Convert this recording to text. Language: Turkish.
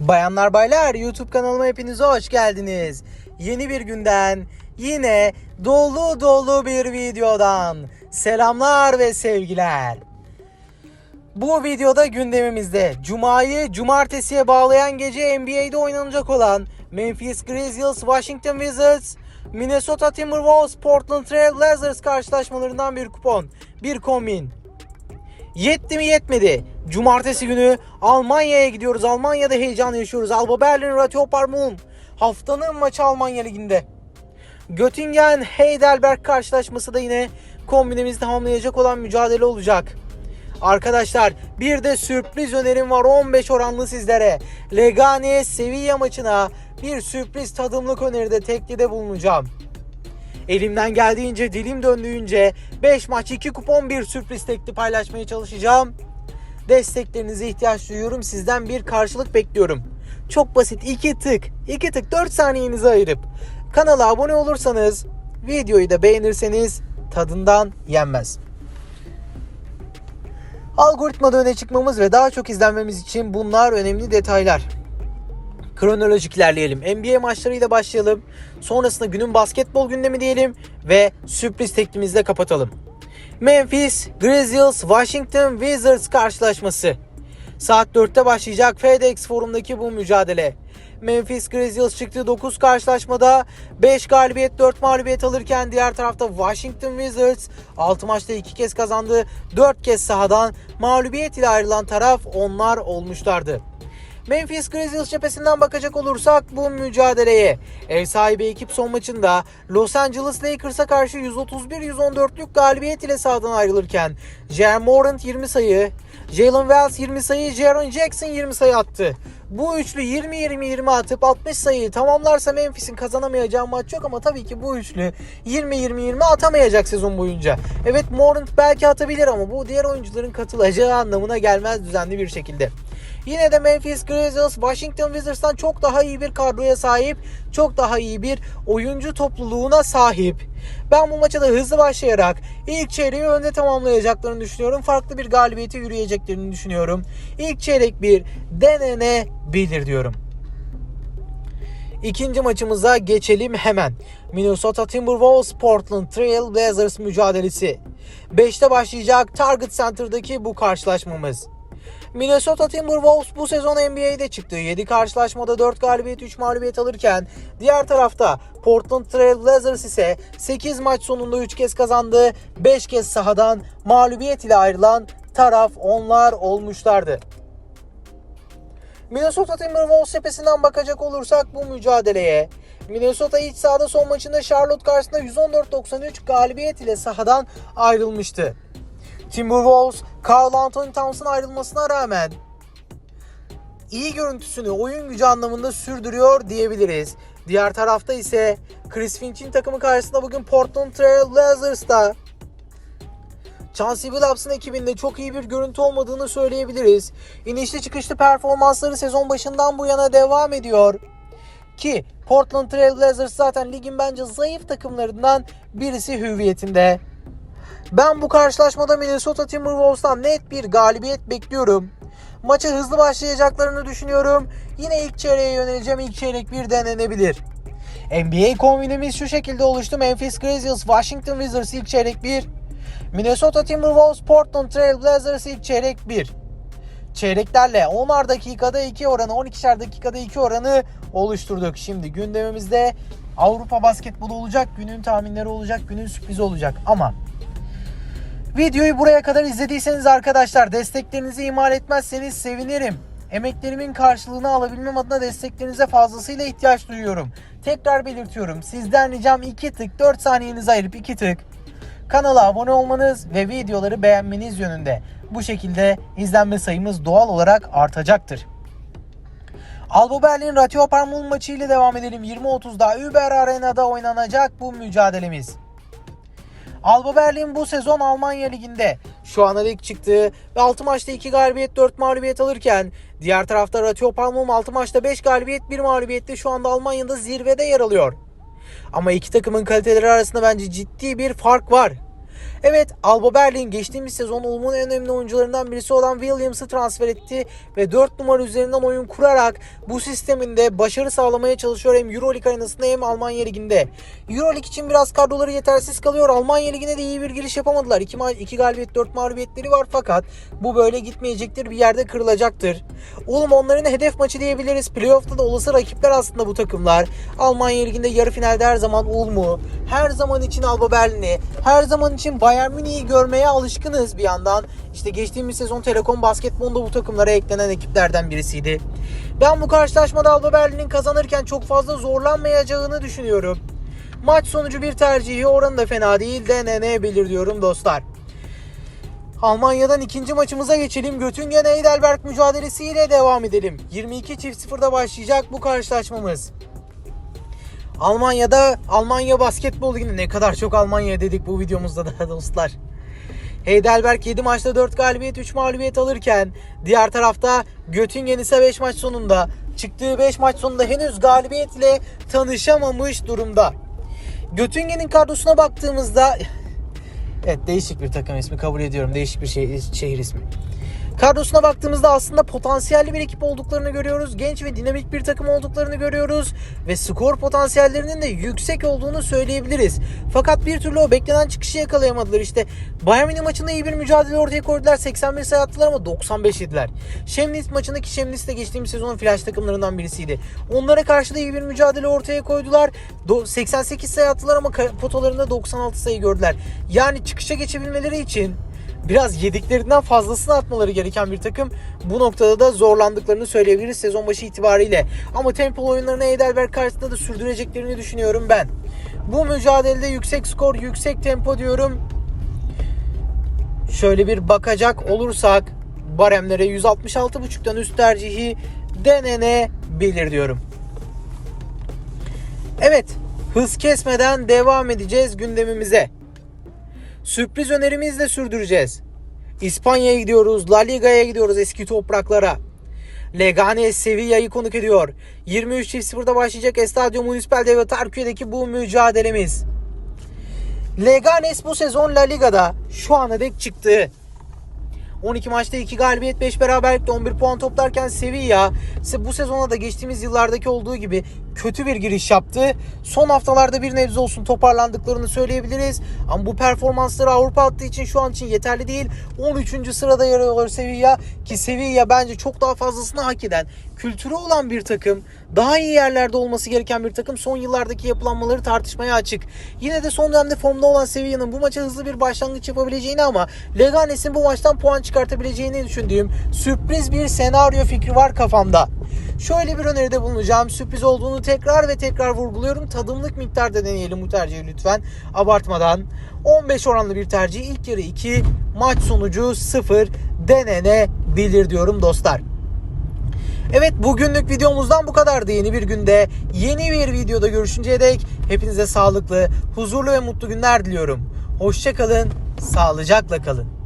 Bayanlar baylar YouTube kanalıma hepiniz hoş geldiniz. Yeni bir günden yine dolu dolu bir videodan selamlar ve sevgiler. Bu videoda gündemimizde Cuma'yı cumartesiye bağlayan gece NBA'de oynanacak olan Memphis Grizzlies, Washington Wizards, Minnesota Timberwolves, Portland Trail Blazers karşılaşmalarından bir kupon, bir kombin. Yetti mi yetmedi. Cumartesi günü Almanya'ya gidiyoruz. Almanya'da heyecan yaşıyoruz. Alba Berlin, Ratio Mulm. Haftanın maçı Almanya Ligi'nde. Göttingen Heidelberg karşılaşması da yine kombinimizi tamamlayacak olan mücadele olacak. Arkadaşlar bir de sürpriz önerim var 15 oranlı sizlere. Legane Sevilla maçına bir sürpriz tadımlık öneride teklide bulunacağım. Elimden geldiğince dilim döndüğünce 5 maç 2 kupon bir sürpriz tekli paylaşmaya çalışacağım. Desteklerinize ihtiyaç duyuyorum. Sizden bir karşılık bekliyorum. Çok basit 2 tık 2 tık 4 saniyenizi ayırıp kanala abone olursanız videoyu da beğenirseniz tadından yenmez. Algoritmada öne çıkmamız ve daha çok izlenmemiz için bunlar önemli detaylar. Kronolojik ilerleyelim. NBA maçlarıyla başlayalım. Sonrasında günün basketbol gündemi diyelim ve sürpriz teklimizle kapatalım. Memphis Grizzlies Washington Wizards karşılaşması. Saat 4'te başlayacak FedEx Forum'daki bu mücadele. Memphis Grizzlies çıktığı 9 karşılaşmada 5 galibiyet 4 mağlubiyet alırken diğer tarafta Washington Wizards 6 maçta 2 kez kazandı. 4 kez sahadan mağlubiyet ile ayrılan taraf onlar olmuşlardı. Memphis Grizzlies cephesinden bakacak olursak bu mücadeleye ev sahibi ekip son maçında Los Angeles Lakers'a karşı 131-114'lük galibiyet ile sahadan ayrılırken Jeremy Morant 20 sayı, Jalen Wells 20 sayı, Jaron Jackson 20 sayı attı. Bu üçlü 20-20-20 atıp 60 sayıyı tamamlarsa Memphis'in kazanamayacağı maç yok ama tabii ki bu üçlü 20-20-20 atamayacak sezon boyunca. Evet Morant belki atabilir ama bu diğer oyuncuların katılacağı anlamına gelmez düzenli bir şekilde. Yine de Memphis Grizzlies Washington Wizards'tan çok daha iyi bir kadroya sahip, çok daha iyi bir oyuncu topluluğuna sahip. Ben bu maça da hızlı başlayarak ilk çeyreği önde tamamlayacaklarını düşünüyorum. Farklı bir galibiyete yürüyeceklerini düşünüyorum. İlk çeyrek bir denenebilir diyorum. İkinci maçımıza geçelim hemen. Minnesota Timberwolves Portland Trail Blazers mücadelesi. 5'te başlayacak Target Center'daki bu karşılaşmamız. Minnesota Timberwolves bu sezon NBA'de çıktı. 7 karşılaşmada 4 galibiyet 3 mağlubiyet alırken diğer tarafta Portland Trail Blazers ise 8 maç sonunda 3 kez kazandı. 5 kez sahadan mağlubiyet ile ayrılan taraf onlar olmuşlardı. Minnesota Timberwolves cephesinden bakacak olursak bu mücadeleye Minnesota iç sahada son maçında Charlotte karşısında 114-93 galibiyet ile sahadan ayrılmıştı. Timberwolves, Carl Anthony Towns'ın ayrılmasına rağmen iyi görüntüsünü oyun gücü anlamında sürdürüyor diyebiliriz. Diğer tarafta ise Chris Finch'in takımı karşısında bugün Portland Trail Blazers'ta Chauncey Billups'ın ekibinde çok iyi bir görüntü olmadığını söyleyebiliriz. İnişli çıkışlı performansları sezon başından bu yana devam ediyor. Ki Portland Trail Blazers zaten ligin bence zayıf takımlarından birisi hüviyetinde. Ben bu karşılaşmada Minnesota Timberwolves'tan net bir galibiyet bekliyorum. Maça hızlı başlayacaklarını düşünüyorum. Yine ilk çeyreğe yöneleceğim. İlk çeyrek bir denenebilir. NBA kombinimiz şu şekilde oluştu. Memphis Grizzlies, Washington Wizards ilk çeyrek 1. Minnesota Timberwolves, Portland Trail Blazers ilk çeyrek 1. Çeyreklerle 10'ar dakikada 2 oranı, 12'şer dakikada 2 oranı oluşturduk. Şimdi gündemimizde Avrupa basketbolu olacak, günün tahminleri olacak, günün sürprizi olacak. Ama Videoyu buraya kadar izlediyseniz arkadaşlar desteklerinizi ihmal etmezseniz sevinirim. Emeklerimin karşılığını alabilmem adına desteklerinize fazlasıyla ihtiyaç duyuyorum. Tekrar belirtiyorum. Sizden ricam 2 tık 4 saniyenizi ayırıp 2 tık kanala abone olmanız ve videoları beğenmeniz yönünde. Bu şekilde izlenme sayımız doğal olarak artacaktır. Alba Berlin Ratio Parmul maçı ile devam edelim. 20.30'da Uber Arena'da oynanacak bu mücadelemiz. Alba Berlin bu sezon Almanya Ligi'nde şu ana lig çıktı ve 6 maçta 2 galibiyet 4 mağlubiyet alırken diğer tarafta Ratio Palmum 6 maçta 5 galibiyet 1 mağlubiyette şu anda Almanya'da zirvede yer alıyor. Ama iki takımın kaliteleri arasında bence ciddi bir fark var. Evet Alba Berlin geçtiğimiz sezon Ulm'un en önemli oyuncularından birisi olan Williams'ı transfer etti ve 4 numara üzerinden oyun kurarak bu sisteminde başarı sağlamaya çalışıyor hem Euroleague arenasında hem Almanya Ligi'nde. Euroleague için biraz kadroları yetersiz kalıyor. Almanya Ligi'ne de iyi bir giriş yapamadılar. 2 ma- iki galibiyet 4 mağlubiyetleri var fakat bu böyle gitmeyecektir. Bir yerde kırılacaktır. Ulm onların hedef maçı diyebiliriz. Playoff'ta da olası rakipler aslında bu takımlar. Almanya Ligi'nde yarı finalde her zaman Ulm'u, her zaman için Alba Berlin'i, her zaman için Bayern Münih'i görmeye alışkınız bir yandan. İşte geçtiğimiz sezon Telekom Basketbol'da bu takımlara eklenen ekiplerden birisiydi. Ben bu karşılaşmada Alba Berlin'in kazanırken çok fazla zorlanmayacağını düşünüyorum. Maç sonucu bir tercihi oranı da fena değil denenebilir diyorum dostlar. Almanya'dan ikinci maçımıza geçelim. Göttingen Heidelberg mücadelesiyle devam edelim. 22 çift 0'da başlayacak bu karşılaşmamız. Almanya'da Almanya Basketbol Ligi'nde ne kadar çok Almanya dedik bu videomuzda da dostlar. Heidelberg 7 maçta 4 galibiyet 3 mağlubiyet alırken diğer tarafta Göttingen ise 5 maç sonunda çıktığı 5 maç sonunda henüz galibiyetle tanışamamış durumda. Göttingen'in kadrosuna baktığımızda Evet değişik bir takım ismi kabul ediyorum. Değişik bir şey, şehir ismi. Kadrosuna baktığımızda aslında potansiyelli bir ekip olduklarını görüyoruz. Genç ve dinamik bir takım olduklarını görüyoruz. Ve skor potansiyellerinin de yüksek olduğunu söyleyebiliriz. Fakat bir türlü o beklenen çıkışı yakalayamadılar. İşte Bayern Münih maçında iyi bir mücadele ortaya koydular. 81 sayı attılar ama 95 yediler. Şemnis maçındaki Şemnis de geçtiğimiz sezonun flash takımlarından birisiydi. Onlara karşı da iyi bir mücadele ortaya koydular. Do- 88 sayı attılar ama potalarında 96 sayı gördüler. Yani çıkışa geçebilmeleri için biraz yediklerinden fazlasını atmaları gereken bir takım. Bu noktada da zorlandıklarını söyleyebiliriz sezon başı itibariyle. Ama tempo oyunlarını Heidelberg karşısında da sürdüreceklerini düşünüyorum ben. Bu mücadelede yüksek skor, yüksek tempo diyorum. Şöyle bir bakacak olursak baremlere 166.5'tan üst tercihi denenebilir diyorum. Evet, hız kesmeden devam edeceğiz gündemimize. Sürpriz önerimizle sürdüreceğiz. İspanya'ya gidiyoruz, La Liga'ya gidiyoruz eski topraklara. Leganes Sevilla'yı konuk ediyor. 23.0'da başlayacak Estadio Municipal de Tarkü'deki bu mücadelemiz. Leganes bu sezon La Liga'da şu ana dek çıktı. 12 maçta 2 galibiyet 5 beraberlikle 11 puan toplarken Sevilla bu sezona da geçtiğimiz yıllardaki olduğu gibi kötü bir giriş yaptı. Son haftalarda bir nebze olsun toparlandıklarını söyleyebiliriz. Ama bu performansları Avrupa attığı için şu an için yeterli değil. 13. sırada yer alıyor Sevilla ki Sevilla bence çok daha fazlasını hak eden, kültürü olan bir takım. Daha iyi yerlerde olması gereken bir takım. Son yıllardaki yapılanmaları tartışmaya açık. Yine de son dönemde formda olan Sevilla'nın bu maça hızlı bir başlangıç yapabileceğini ama Leganes'in bu maçtan puan çıkartabileceğini düşündüğüm sürpriz bir senaryo fikri var kafamda. Şöyle bir öneride bulunacağım. Sürpriz olduğunu tekrar ve tekrar vurguluyorum. Tadımlık miktarda deneyelim bu tercihi lütfen. Abartmadan. 15 oranlı bir tercih. İlk yarı 2, maç sonucu 0 denenebilir diyorum dostlar. Evet bugünlük videomuzdan bu kadardı. Yeni bir günde yeni bir videoda görüşünceye dek hepinize sağlıklı, huzurlu ve mutlu günler diliyorum. Hoşçakalın, sağlıcakla kalın.